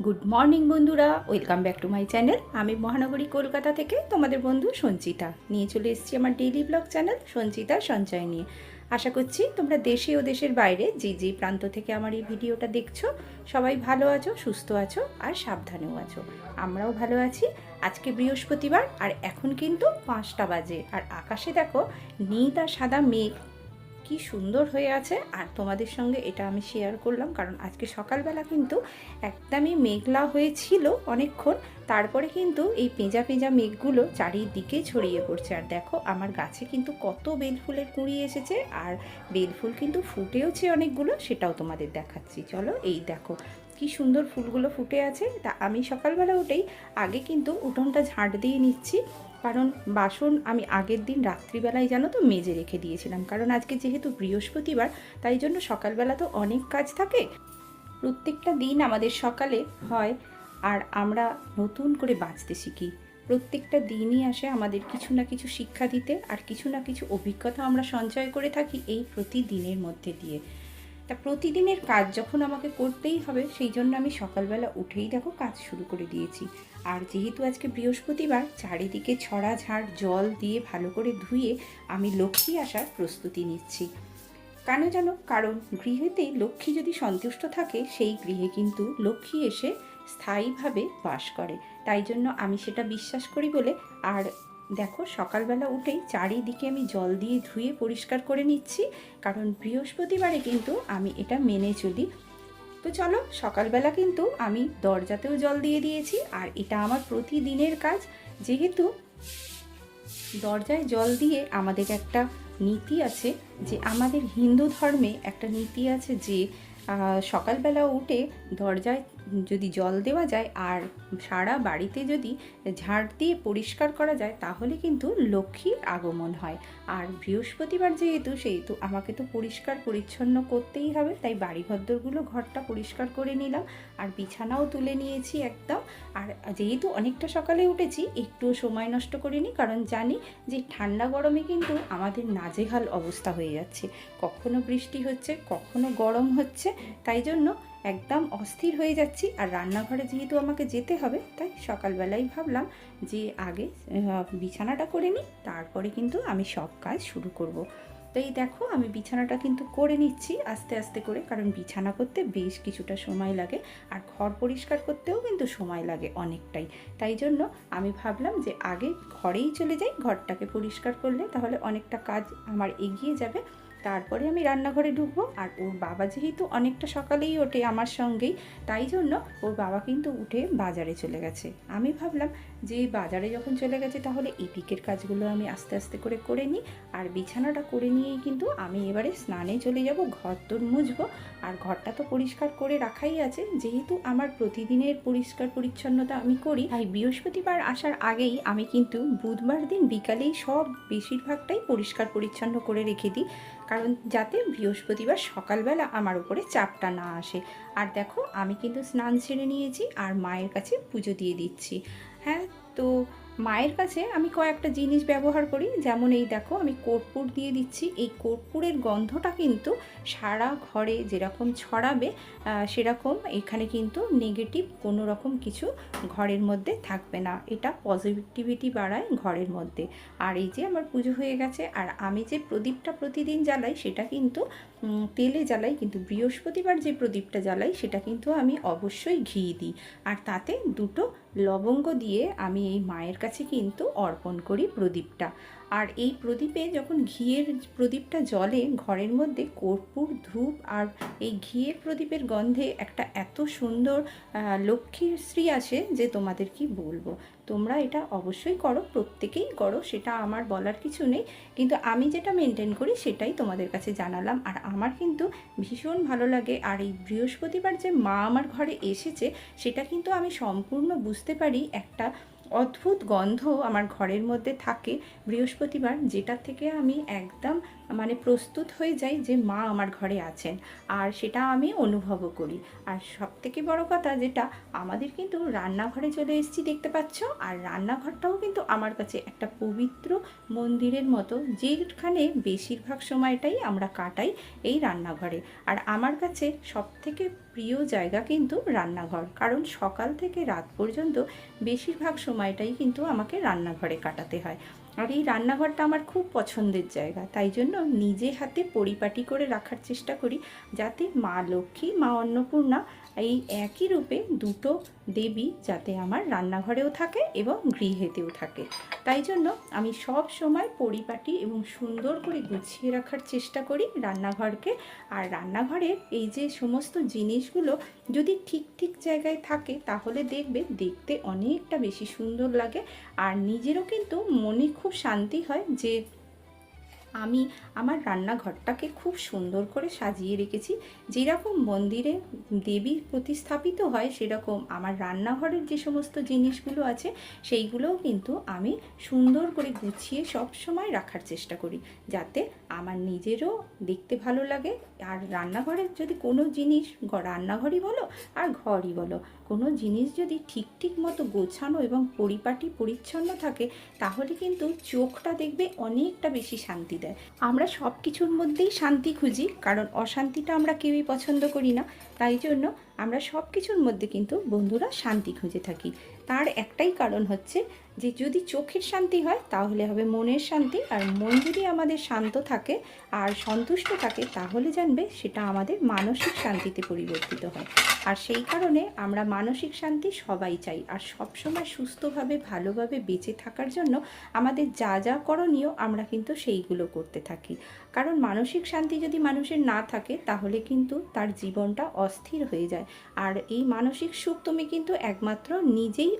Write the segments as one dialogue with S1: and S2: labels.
S1: Good morning বন্ধুরা। Welcome back to my channel আমি মহানগরী কলকাতা থেকে তোমাদের বন্ধু সঞ্চিতা। নিয়ে চলে এসেছি আমার ডেইলি ব্লগ চ্যানেল সঞ্চিতা সঞ্চয় নিয়ে। আশা করছি তোমরা দেশে ও দেশের বাইরে যে যে প্রান্ত থেকে আমার এই ভিডিওটা দেখছ, সবাই ভালো আছো, সুস্থ আছো আর সাবধানেও আছো। আমরাও ভালো আছি। আজকে বৃহস্পতিবার আর এখন কিন্তু পাঁচটা বাজে। আর আকাশে দেখো নীল আর সাদা মেঘ কি সুন্দর হয়ে আছে আর তোমাদের সঙ্গে এটা আমি শেয়ার করলাম। কারণ আজকে সকালবেলা কিন্তু একদমই মেঘলা হয়েছিল অনেকক্ষণ। তারপরে কিন্তু এই পেঁজা পেঁজা মেঘগুলো চারিদিকে ছড়িয়ে পড়ছে। আর দেখো, আমার গাছে কিন্তু কত বেলফুলের কুঁড়ি এসেছে আর বেলফুল কিন্তু ফুটেওছে অনেকগুলো, সেটাও তোমাদের দেখাচ্ছি। চলো, এই দেখো, কি সুন্দর ফুলগুলো ফুটে আছে। তা আমি সকালবেলা উঠেই আগে কিন্তু উঠোনটা ঝাঁট দিয়ে নিচ্ছি। কারণ বাসন আমি আগের দিন রাত্রিবেলায় জানো তো মেজে রেখে দিয়েছিলাম। কারণ আজকে যেহেতু বৃহস্পতিবার, তাই জন্য সকালবেলা তো অনেক কাজ থাকে। প্রত্যেকটা দিন আমাদের সকালে হয় আর আমরা নতুন করে বাঁচতে শিখি। প্রত্যেকটা দিনই আসে আমাদের কিছু না কিছু শিক্ষা দিতে আর কিছু না কিছু অভিজ্ঞতা আমরা সঞ্চয় করে থাকি এই প্রতিদিনের মধ্যে দিয়ে। তা প্রতিদিনের কাজ যখন আমাকে করতেই হবে, সেই জন্য আমি সকালবেলা উঠেই দেখো কাজ শুরু করে দিয়েছি। আর যেহেতু আজকে বৃহস্পতিবার, চারিদিকে ছড়া ঝাড় জল দিয়ে ভালো করে ধুয়ে আমি লক্ষ্মী আসার প্রস্তুতি নিচ্ছি। কেন জানো কারণ গৃহেতেই লক্ষ্মী যদি সন্তুষ্ট থাকে, সেই গৃহে কিন্তু লক্ষ্মী এসে স্থায়ীভাবে বাস করে। তাই জন্য আমি সেটা বিশ্বাস করি বলে আর দেখো, সকালবেলা উঠেই চারিদিকে আমি জল দিয়ে ধুয়ে পরিষ্কার করে নিচ্ছি, কারণ বৃহস্পতিবারে কিন্তু আমি এটা মেনে চলি। তো চলো, সকালবেলা কিন্তু আমি দরজাতেও জল দিয়ে দিয়েছি, আর এটা আমার প্রতিদিনের কাজ। যেহেতু দরজায় জল দিয়ে আমাদের একটা নীতি আছে যে আমাদের হিন্দু ধর্মে একটা নীতি আছে যে সকালবেলা উঠে দরজায় যদি জল দেওয়া যায় আর সারা বাড়িতে যদি ঝাড় দিয়ে পরিষ্কার করা যায়, তাহলে কিন্তু লক্ষ্মীর আগমন হয়। আর বৃহস্পতিবার যেহেতু, সেহেতু আমাকে তো পরিষ্কার পরিচ্ছন্ন করতেই হবে, তাই বাড়িঘরদরগুলো ঘরটা পরিষ্কার করে নিলাম। আর বিছানাও তুলে নিয়েছি একদম। আর যেহেতু অনেকটা সকালে উঠেছি, একটুও সময় নষ্ট করিনি, কারণ জানি যে ঠান্ডা গরমে কিন্তু আমাদের নাজেহাল অবস্থা হয়ে যাচ্ছে। কখনো বৃষ্টি হচ্ছে, কখনো গরম হচ্ছে, তাই জন্য একদম অস্থির হয়ে যাচ্ছি। আর রান্নাঘরে যেহেতু আমাকে যেতে হবে, তাই সকালবেলাই ভাবলাম যে আগে বিছানাটা করে নিই, তারপরে কিন্তু আমি সব কাজ শুরু করব। তো এই দেখো, আমি বিছানাটা কিন্তু করে নিচ্ছি আস্তে আস্তে করে, কারণ বিছানা করতে বেশ কিছুটা সময় লাগে, আর ঘর পরিষ্কার করতেও কিন্তু সময় লাগে অনেকটাই। তাই জন্য আমি ভাবলাম যে আগে ঘরেই চলে যাই, ঘরটাকে পরিষ্কার করলে তাহলে অনেকটা কাজ আমার এগিয়ে যাবে। তারপরে আমি রান্নাঘরে ঢুকবো আর ওর বাবা যেহেতু অনেকটা সকালেই ওঠে আমার সঙ্গেই, তাই জন্য ওর বাবা কিন্তু উঠে বাজারে চলে গেছে। আমি ভাবলাম যে বাজারে যখন চলে গেছে, তাহলে এদিকের কাজগুলো আমি আস্তে আস্তে করে করে নিই। আর বিছানাটা করে নিয়েই কিন্তু আমি এবারে স্নানে চলে যাব, ঘর তোর মুছবো। আর ঘরটা তো পরিষ্কার করে রাখাই আছে। যেহেতু আমার প্রতিদিনের পরিষ্কার পরিচ্ছন্নতা আমি করি, তাই বৃহস্পতিবার আসার আগেই আমি কিন্তু বুধবার দিন বিকালেই সব বেশিরভাগটাই পরিষ্কার পরিচ্ছন্ন করে রেখে দিই। কারণ যাতে বৃহস্পতিবার সকালবেলা আমার উপরে চাপটা না আসে। আর দেখো, আমি কিন্তু স্নান সেরে নিয়েছি, আর মায়ের কাছে পুজো দিয়ে দিচ্ছি। হ্যাঁ তো মায়ের কাছে আমি কয়েকটা জিনিস ব্যবহার করি। যেমন এই দেখো, আমি কর্পূর দিয়ে দিচ্ছি। এই কর্পূরের গন্ধটা কিন্তু সারা ঘরে যেরকম ছড়াবে সেরকম এখানে কিন্তু নেগেটিভ কোনো রকম কিছু ঘরের মধ্যে থাকবে না। এটা পজিটিভিটি বাড়ায় ঘরের মধ্যে। আর এই যে আমার পুজো হয়ে গেছে, আর আমি যে প্রদীপটা প্রতিদিন জ্বালাই, সেটা কিন্তু তেলে জ্বালাই, কিন্তু বৃহস্পতিবার যে প্রদীপটা জ্বালাই, সেটা কিন্তু আমি অবশ্যই ঘি দিই। আর তাতে দুটো লবঙ্গ দিয়ে আমি এই মায়ের কাছে কিন্তু অর্পণ করি প্রদীপটা। আর এই প্রদীপে যখন ঘিয়ের প্রদীপটা জ্বলে, ঘরের মধ্যে কর্পূর, ধূপ আর এই ঘিয়ের প্রদীপের গন্ধে একটা এত সুন্দর লক্ষ্মীর শ্রী আসে যে তোমাদের কি বলব? তোমরা এটা অবশ্যই করো, প্রত্যেকেই করো, সেটা আমার বলার কিছু নেই। কিন্তু আমি যেটা মেনটেন করি সেটাই তোমাদের কাছে জানালাম। আর আমার কিন্তু ভীষণ ভালো লাগে। আর এই বৃহস্পতিবার যে মা আমার ঘরে এসেছে, সেটা কিন্তু আমি সম্পূর্ণ বুঝতে পারি। একটা অদ্ভুত গন্ধ আমার ঘরের মধ্যে থাকে বৃহস্পতিবার যেটা থেকে আমি একদম মানে প্রস্তুত হয়ে যাই যে মা আমার ঘরে আছেন। আর সেটা আমি অনুভবও করি। আর সব থেকে বড় কথা যেটা, আমাদের কিন্তু রান্নাঘরে চলে এসেছি দেখতে পাচ্ছ। আর রান্নাঘরটাও কিন্তু আমার কাছে একটা পবিত্র মন্দিরের মতো, যেখানে বেশিরভাগ সময়টাই আমরা কাটাই এই রান্নাঘরে। আর আমার কাছে সব থেকে প্রিয় জায়গা কিন্তু রান্নাঘর। কারণ সকাল থেকে রাত পর্যন্ত বেশিরভাগ সময়টাই কিন্তু আমাকে রান্নাঘরে কাটাতে হয়। আর এই রান্নাঘরটা আমার খুব পছন্দের জায়গা, তাই জন্য নিজে হাতে পরিপাটি করে রাখার চেষ্টা করি যাতে মা লক্ষ্মী, মা অন্নপূর্ণা এই একই রূপে দুটো দেবী যাতে আমার রান্নাঘরেও থাকে এবং গৃহেতেও থাকে। তাই জন্য আমি সব সময় পরিপাটি এবং সুন্দর করে গুছিয়ে রাখার চেষ্টা করি রান্নাঘরকে। আর রান্নাঘরের এই যে সমস্ত জিনিসগুলো যদি ঠিক ঠিক জায়গায় থাকে, তাহলে দেখবে দেখতে অনেকটা বেশি সুন্দর লাগে। আর নিজেরও কিন্তু মনে খুব শান্তি হয় যে আমি আমার রান্নাঘরটাকে খুব সুন্দর করে সাজিয়ে রেখেছি। যেরকম মন্দিরে দেবী প্রতিস্থাপিত হয়, সেরকম আমার রান্নাঘরের যে সমস্ত জিনিসগুলো আছে, সেইগুলোও কিন্তু আমি সুন্দর করে গুছিয়ে সব সময় রাখার চেষ্টা করি, যাতে আমার নিজেরও দেখতে ভালো লাগে আর রান্নাঘরের যদি কোনো জিনিস রান্নাঘরই বলো আর ঘরই বলো, কোনো জিনিস যদি ঠিক ঠিক মতো গোছানো এবং পরিপাটি পরিচ্ছন্ন থাকে, তাহলে কিন্তু চোখটা দেখবে অনেকটা বেশি শান্তি দেয়। আমরা সব কিছুর মধ্যেই শান্তি খুঁজি, কারণ অশান্তিটা আমরা কেউই পছন্দ করি না। তাই জন্য আমরা সব কিছুর মধ্যে কিন্তু বন্ধুরা শান্তি খুঁজে থাকি। তার একটাই কারণ হচ্ছে যে যদি চোখের শান্তি হয়, তাহলে হবে মনের শান্তি। আর মন যদি আমাদের শান্ত থাকে আর সন্তুষ্ট থাকে, তাহলে জানবে সেটা আমাদের মানসিক শান্তিতে পরিবর্তিত হয়। আর সেই কারণে আমরা মানসিক শান্তি সবাই চাই। আর সবসময় সুস্থভাবে, ভালোভাবে বেঁচে থাকার জন্য আমাদের যা যা করণীয় আমরা কিন্তু সেইগুলো করতে থাকি। কারণ মানসিক শান্তি যদি মানুষের না থাকে, তাহলে কিন্তু তার জীবনটা অস্থির হয়ে যায়। আর এই মানসিক সুখ তুমি কিন্তু একমাত্র নিজেই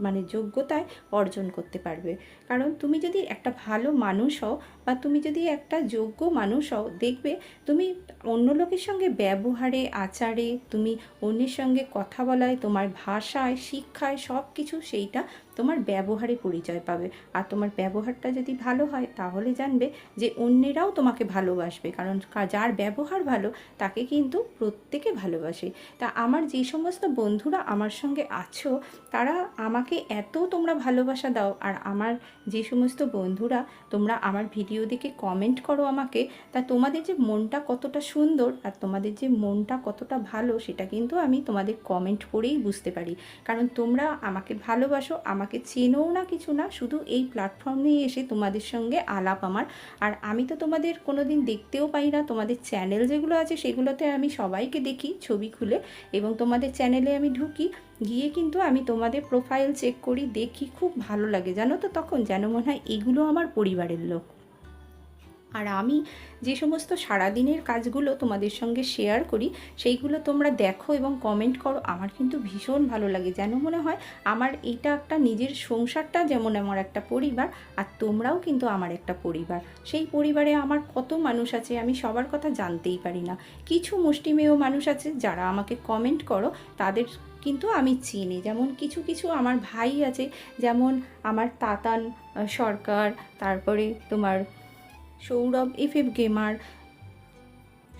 S1: মানে যোগ্যতায় অর্জন করতে পারবে। কারণ তুমি যদি একটা ভালো মানুষ হও বা তুমি যদি একটা যোগ্য মানুষ হও, দেখবে তুমি অন্য লোকের সঙ্গে ব্যবহারে, আচারে, তুমি অন্যের সঙ্গে কথা বলায়, তোমার ভাষায়, শিক্ষায় সব কিছু সেইটা তোমার ব্যবহারে পরিচয় পাবে। আর তোমার ব্যবহারটা যদি ভালো হয়, তাহলে জানবে যে অন্যেরাও তোমাকে ভালোবাসবে। কারণ যার ব্যবহার ভালো, তাকে কিন্তু প্রত্যেকে ভালোবাসে। তা আমার যে সমস্ত বন্ধুরা আমার সঙ্গে আছো, তারা আমাকে এত তোমরা ভালোবাসা দাও, আর আমার যে সমস্ত বন্ধুরা তোমরা আমার ভিডিও দেখে কমেন্ট করো আমাকে। তা তোমাদের যে মনটা কতটা সুন্দর আর তোমাদের যে মনটা কতটা ভালো, সেটা কিন্তু আমি তোমাদের কমেন্ট করেই বুঝতে পারি। কারণ তোমরা আমাকে ভালোবাসো, আমাকে চেনো না কিছু না, শুধু এই প্ল্যাটফর্মে এসে তোমাদের সঙ্গে আলাপ আমার। আর আমি তো তোমাদের কোনো দিন দেখতেও পাই না, তোমাদের চ্যানেল যেগুলো আছে সেগুলোতে আমি সবাইকে দেখি ছবি খুলে এবং তোমাদের চ্যানেলে আমি ঢুকি, গিয়ে কিন্তু আমি তোমাদের প্রোফাইল চেক করি, দেখি, খুব ভালো লাগে। জানো তো তখন যেন মনে হয় এগুলো আমার পরিবারের লোক। আর আমি যে সমস্ত সারাদিনের কাজগুলো তোমাদের সঙ্গে শেয়ার করি, সেইগুলো তোমরা দেখো এবং কমেন্ট করো। আমার কিন্তু ভীষণ ভালো লাগে। যেন মনে হয় আমার এটা একটা নিজের সংসারটা যেমন আমার একটা পরিবার, আর তোমরাও কিন্তু আমার একটা পরিবার। সেই পরিবারে আমার কত মানুষ আছে আমি সবার কথা জানতেই পারি না। কিছু মুষ্টিমেয় মানুষ আছে যারা আমাকে কমেন্ট করো, তাদের কিন্তু আমি চিনি। যেমন কিছু কিছু আমার ভাই আছে, যেমন আমার তাতান সরকার, তারপরে তোমার Sourav F F gamer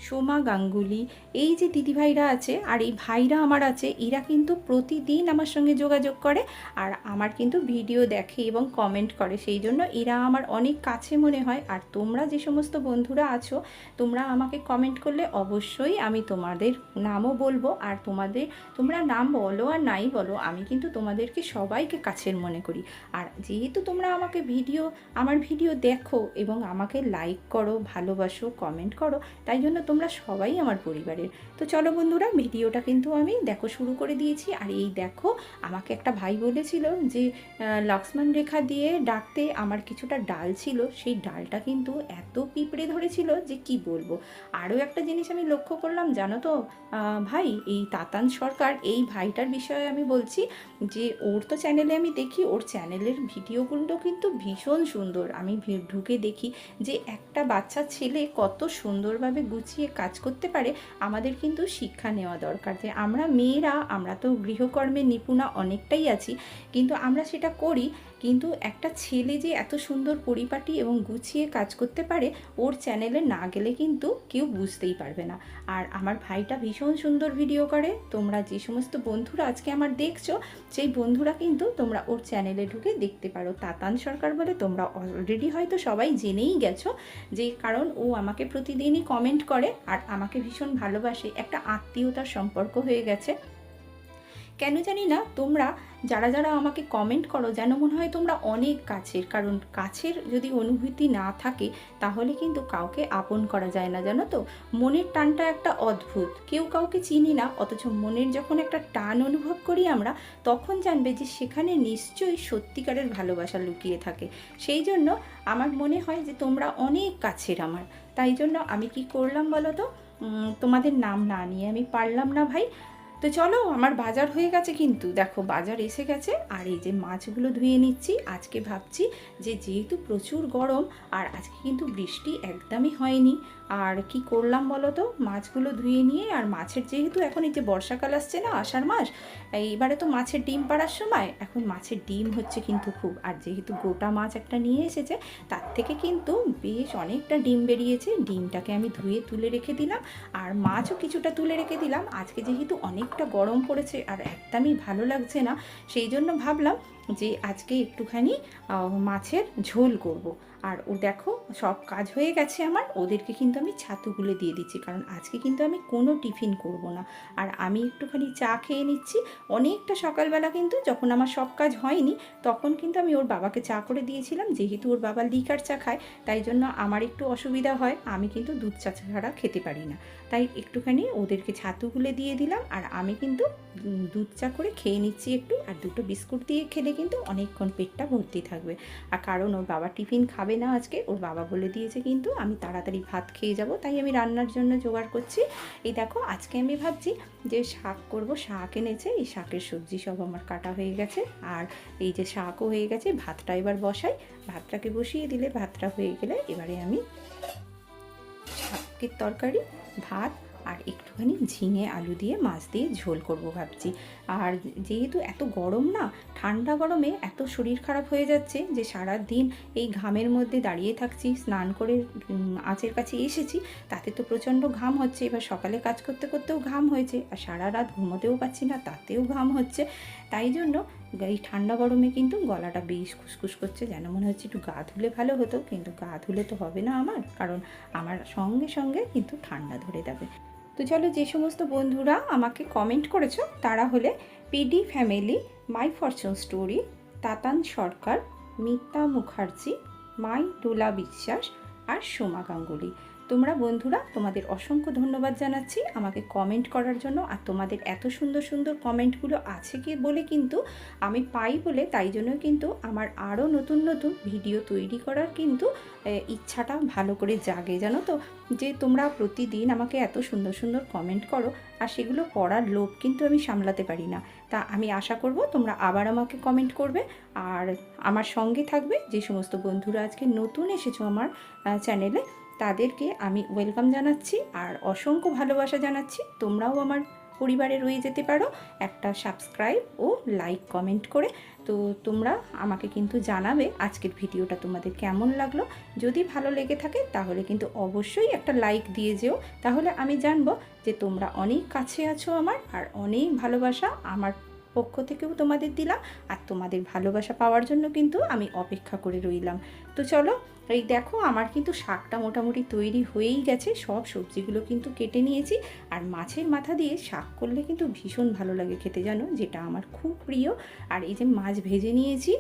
S1: Soma, Ganguly, এই যে দিদিভাইরা আছে আর এই ভাইরা আমার আছে, এরা কিন্তু প্রতিদিন আমার সঙ্গে যোগাযোগ করে আর আমার কিন্তু ভিডিও দেখে এবং কমেন্ট করে। সেই জন্য এরা আমার অনেক কাছে মনে হয় আর তোমরা যে সমস্ত বন্ধুরা আছো, তোমরা আমাকে কমেন্ট করলে অবশ্যই আমি তোমাদের নামও বলব আর তোমাদের, তোমরা নাম বলো আর নাই বলো, আমি কিন্তু তোমাদেরকে সবাইকে কাছের মনে করি। আর যেহেতু তোমরা আমাকে ভিডিও, আমার ভিডিও দেখো এবং আমাকে লাইক করো, ভালোবাসো কমেন্ট করো, তাই জন্য তোমরা সবাই আমার পরিবারের। তো চলো বন্ধুরা, ভিডিওটা কিন্তু আমি দেখো শুরু করে দিয়েছি। আর এই দেখো, আমাকে একটা ভাই বলেছিল যে লক্ষ্মণ রেখা দিয়ে ডাকতে আমার কিছুটা ডাল ছিল। সেই ডালটা কিন্তু এত পিঁপড়ে ধরেছিল যে কি বলব। আরও একটা জিনিস আমি লক্ষ্য করলাম, জানো তো? ভাই, এই তাতান সরকার, এই ভাইটার বিষয়ে আমি বলছি যে, ওর তো চ্যানেলে আমি দেখি, ওর চ্যানেলের ভিডিওগুলো কিন্তু ভীষণ সুন্দর। আমি ঢুকে দেখি যে, একটা বাচ্চা ছেলে কত সুন্দরভাবে গুছিয়ে কাজ করতে পারে, আমাদের কিন্তু শিক্ষা নেওয়া দরকার যে আমরা মেয়েরা, আমরা তো গৃহকর্মে নিপুণা অনেকটাই আছি, কিন্তু আমরা সেটা করি কিন্তু একটা ছেলে যে এত সুন্দর পরিপাটি এবং গুছিয়ে কাজ করতে পারে, ওর চ্যানেলে না গেলে কিন্তু কেউ বুঝতেই পারবে না। আর আমার ভাইটা ভীষণ সুন্দর ভিডিও করে। তোমরা যে সমস্ত বন্ধুরা আজকে আমার দেখছ, সেই বন্ধুরা কিন্তু তোমরা ওর চ্যানেলে ঢুকে দেখতে পারো। তাতান সরকার বলে তোমরা অলরেডি হয়তো সবাই জেনেই গেছো যে, কারণ ও আমাকে প্রতিদিনই কমেন্ট করে আর আমাকে ভীষণ ভালোবাসে। একটা আত্মীয়তার সম্পর্ক হয়ে গেছে। কেন জানি না, তোমরা যারা যারা আমাকে কমেন্ট করো, যেন মনে হয় তোমরা অনেক কাছের। কারণ কাছের যদি অনুভূতি না থাকে, তাহলে কিন্তু কাউকে আপন করা যায় না, জানো তো? মনের টানটা একটা অদ্ভুত। কেউ কাউকে চিনি না, অথচ মনের যখন একটা টান অনুভব করি আমরা, তখন জানবে যে সেখানে নিশ্চয়ই সত্যিকারের ভালোবাসা লুকিয়ে থাকে। সেই জন্য আমার মনে হয় যে তোমরা অনেক কাছের আমার। তাই জন্য আমি কি করলাম বলো তো? তোমাদের নাম না নিয়ে আমি পারলাম না ভাই। তো চলো, আমার বাজার হয়ে গেছে কিন্তু। দেখো, বাজার এসে গেছে, আর এই যে মাছগুলো ধুয়ে নিচ্ছি, আজকে ভাবছি যে যেহেতু প্রচুর গরম, আর আজকে কিন্তু বৃষ্টি একদমই হয়নি আর কি করলাম বলো তো মাছগুলো ধুয়ে নিয়ে আর মাছের যেহেতু এখন এই যে বর্ষাকাল আসছে না, আষাঢ় মাস এইবারে তো মাছের ডিম পাড়ার সময়। এখন মাছের ডিম হচ্ছে কিন্তু খুব, আর যেহেতু গোটা মাছ একটা নিয়ে এসেছে, তার থেকে কিন্তু বেশ অনেকটা ডিম বেরিয়েছে। ডিমটাকে আমি ধুয়ে তুলে রেখে দিলাম, আর মাছও কিছুটা তুলে রেখে দিলাম। আজকে যেহেতু অনেকটা গরম পড়েছে আর একদমই ভালো লাগছে না, সেই জন্য ভাবলাম যে আজকে একটুখানি মাছের ঝোল করব। আর ও দেখো, সব কাজ হয়ে গেছে আমার। ওদেরকে কিন্তু আমি ছাতুগুলো দিয়ে দিচ্ছি, কারণ আজকে কিন্তু আমি কোনো টিফিন করব না। আর আমি একটুখানি চা খেয়ে নিচ্ছি। অনেকটা সকালবেলা কিন্তু যখন আমার সব কাজ হয়নি, তখন কিন্তু আমি ওর বাবাকে চা করে দিয়েছিলাম। যেহেতু ওর বাবা লিকার চা খায়, তাই জন্য আমার একটু অসুবিধা হয়। আমি কিন্তু দুধ চা ছাড়া খেতে পারি না। তাই একটুখানি ওদেরকে ছাতুগুলো দিয়ে দিলাম। আর আমি কিন্তু দুধ চা করে খেয়ে নিচ্ছি একটু। আর দুটো বিস্কুট দিয়ে খেলে কিন্তু অনেকক্ষণ পেটটা ভর্তি থাকবে। আর কারণ ওর বাবা টিফিন খাবে না আজকে। ওর বাবা বলে দিয়েছে কিন্তু আমি তাড়াতাড়ি ভাত খেয়ে যাব, তাই আমি রান্নার জন্য জোগাড় করছি। এই দেখো, আজকে আমি ভাবছি যে শাক করব, শাক এনেছে, এই শাকের সবজি সব আমার কাটা হয়ে গেছে। আর এই যে শাকও হয়ে গেছে, ভাতটা এবার বসাই। ভাতটাকে বসিয়ে দিলে ভাতটা হয়ে গেলে এবারে আমি শাকের তরকারি, ভাত আর একটুখানি ঝিঙে আলু দিয়ে, মাছ দিয়ে ঝোল করব ভাবছি। আর যেহেতু এত গরম না, ঠান্ডা গরমে এত শরীর খারাপ হয়ে যাচ্ছে যে সারা দিন এই ঘামের মধ্যে দাঁড়িয়ে থাকছি, স্নান করে আঁচের কাছে এসেছি, তাতে তো প্রচণ্ড ঘাম হচ্ছে। এবার সকালে কাজ করতে করতেও ঘাম হয়েছে, আর সারা রাত ঘুমোতেও পাচ্ছি না, তাতেও ঘাম হচ্ছে। তাই জন্য এই ঠান্ডা গরমে কিন্তু গলাটা বেশ খুসখুস করছে, যেন মনে হচ্ছে একটু গা ধুলে ভালো হতো, কিন্তু গা ধুলে তো হবে না আমার, কারণ আমার সঙ্গে সঙ্গে কিন্তু ঠান্ডা ধরে যাবে। তো চলো যে সমস্ত বন্ধুরা আমাকে কমেন্ট করেছ, তারা হলে PD family my fortune story Tatan Sarkar, Mita Mukherjee, my Dola Biswas আর সোমা গাঙ্গুলি। তোমরা বন্ধুরা, তোমাদের অসংখ্য ধন্যবাদ জানাচ্ছি আমাকে কমেন্ট করার জন্য। আর তোমাদের এত সুন্দর সুন্দর কমেন্টগুলো আছে কি বলে কিন্তু আমি পাই বলে, তাই জন্য কিন্তু আমার আরও নতুন নতুন ভিডিও তৈরি করার কিন্তু ইচ্ছাটা ভালো করে জাগে, জানো তো? যে তোমরা প্রতিদিন আমাকে এত সুন্দর সুন্দর কমেন্ট করো, আর সেগুলো পড়ার লোভ কিন্তু আমি সামলাতে পারি না। তা আমি আশা করব তোমরা আবার আমাকে কমেন্ট করবে, আর আমার সঙ্গে থাকবে যে সমস্ত বন্ধুরা আজকে নতুন এসেছ আমার চ্যানেলে তাদেরকে আমি ওয়েলকাম জানাচ্ছি আর অসংখ্য ভালোবাসা জানাচ্ছি। তোমরাও আমার পরিবারে রয়ে যেতে পারো। একটা সাবস্ক্রাইব ও লাইক কমেন্ট করে। তো তোমরা আমাকে কিন্তু জানাবে আজকের ভিডিওটা তোমাদের কেমন লাগল। যদি ভালো লেগে থাকে তাহলে কিন্তু অবশ্যই একটা লাইক দিয়ে যেও। তাহলে আমি জানব যে তোমরা অনেক কাছে আছো আমার আর অনেক ভালোবাসা আমার পক্ষ থেকেও তোমাদের দিলাম। আর তোমাদের ভালোবাসা পাওয়ার জন্য কিন্তু আমি অপেক্ষা করে রইলাম। তো চলো এই দেখো, আমার কিন্তু শাকটা মোটামুটি তৈরি হয়েই গেছে। সব সবজিগুলো কিন্তু কেটে নিয়েছি। আর মাছের মাথা দিয়ে শাক করলে কিন্তু ভীষণ ভালো লাগে খেতে জানো, যেটা আমার খুব প্রিয়। আর এই যে মাছ ভেজে নিয়েছি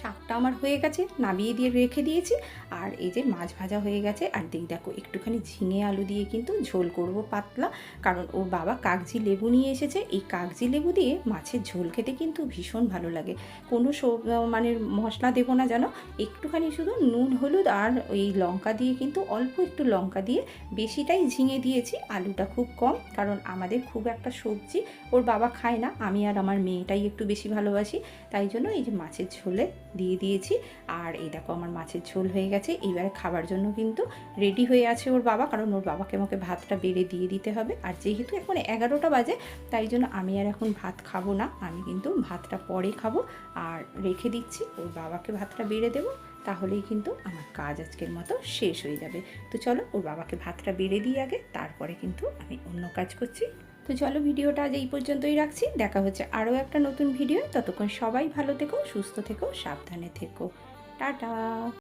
S1: শাকটা আমার হয়ে গেছে, নামিয়ে দিয়ে রেখে দিয়েছি। আর এই যে মাছ ভাজা হয়ে গেছে, আর দেখ, দেখো, একটুখানি ঝিঙে আলু দিয়ে কিন্তু ঝোল করব পাতলা। কারণ ওর বাবা কাগজি লেবু নিয়ে এসেছে। এই কাগজি লেবু দিয়ে মাছের ঝোল খেতে কিন্তু ভীষণ ভালো লাগে। কোনো মানে মশলা দেবো না যেন একটুখানি শুধু নুন, হলুদ আর এই লঙ্কা দিয়ে কিন্তু অল্প একটু লঙ্কা দিয়ে বেশিটাই ঝিঙে দিয়েছি, আলুটা খুব কম। কারণ আমাদের খুব একটা সবজি ওর বাবা খায় না। আমি আর আমার মেয়েটাই একটু বেশি ভালোবাসি। তাই জন্য এই যে মাছের ঝোলে দিয়ে দিয়েছি। আর এই দেখো আমার মাছের ঝোল হয়ে গেছে। এইবারে খাবার জন্য কিন্তু রেডি হয়ে আছে ওর বাবা। কারণ ওর বাবাকে আমাকে ভাতটা বেড়ে দিয়ে দিতে হবে। আর যেহেতু এখন এগারোটা বাজে, তাই জন্য আমি আর এখন ভাত খাব না। আমি কিন্তু ভাতটা পরে খাব। আর রেখে দিচ্ছি, ওর বাবাকে ভাতটা বেড়ে দেবো। তাহলেই কিন্তু আমার কাজ আজকের মতো শেষ হয়ে যাবে। তো চলো, ওর বাবাকে ভাতটা বেড়ে দিই আগে। তারপরে কিন্তু আমি অন্য কাজ করছি। তো চলো ভিডিওটা আজ এই পর্যন্তই রাখছি। দেখা হচ্ছে আরও একটা নতুন ভিডিও ততক্ষণ সবাই ভালো থেকো, সুস্থ থেকো, সাবধানে থেকো। টাটা।